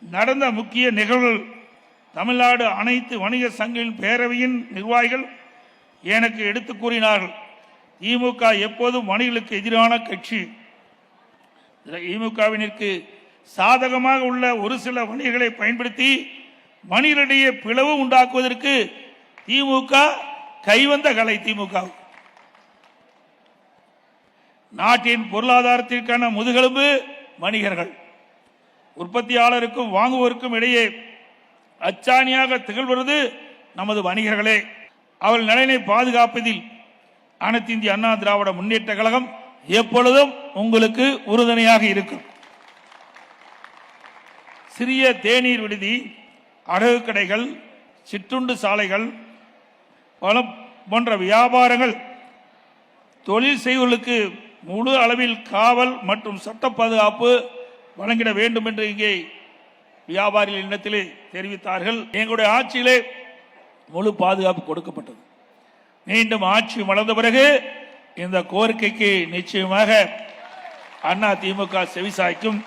நடந்த முக்கிய நிகழ்வுகள் தமிழ்நாடு அனைத்து வணிக சங்கின் பேரவையின் நிர்வாகிகள் எனக்கு எடுத்து கூறினார்கள். திமுக எப்போதும் வணிகளுக்கு எதிரான கட்சி. திமுகவினருக்கு சாதகமாக உள்ள ஒரு சில வணிகர்களை பயன்படுத்தி வணிகரிடையே பிளவு உண்டாக்குவதற்கு திமுக கைவந்த கலை திமுக. நாட்டின் பொருளாதாரத்திற்கான முதுகெலும்பு வணிகர்கள். உற்பத்தியாளருக்கும் வாங்குவோருக்கும் இடையே அச்சாணியாக திகழ்வது நமது வணிகர்களே. அவள் நலனை பாதுகாப்பதில் அனைத்து இந்திய அண்ணா திராவிட முன்னேற்ற கழகம் எப்பொழுதும் உங்களுக்கு உறுதுணையாக இருக்கும். சிறிய தேநீர் விடுதி அடகு கடைகள் சிற்றுண்டு சாலைகள் பல போன்ற வியாபாரங்கள் தொழில் செய்வர்களுக்கு முழு அளவில் காவல் மற்றும் சட்ட பாதுகாப்பு வழங்கிட வேண்டும் என்று இங்கே வியாபாரிகள் இன்னத்திலே தெரிவித்தார்கள். எங்களுடைய ஆட்சியிலே முழு பாதுகாப்பு கொடுக்கப்பட்டது. மீண்டும் ஆட்சி வளர்ந்த பிறகு இந்த கோரிக்கைக்கு நிச்சயமாக அண்ணா திமுக செவிசாய்க்கும்.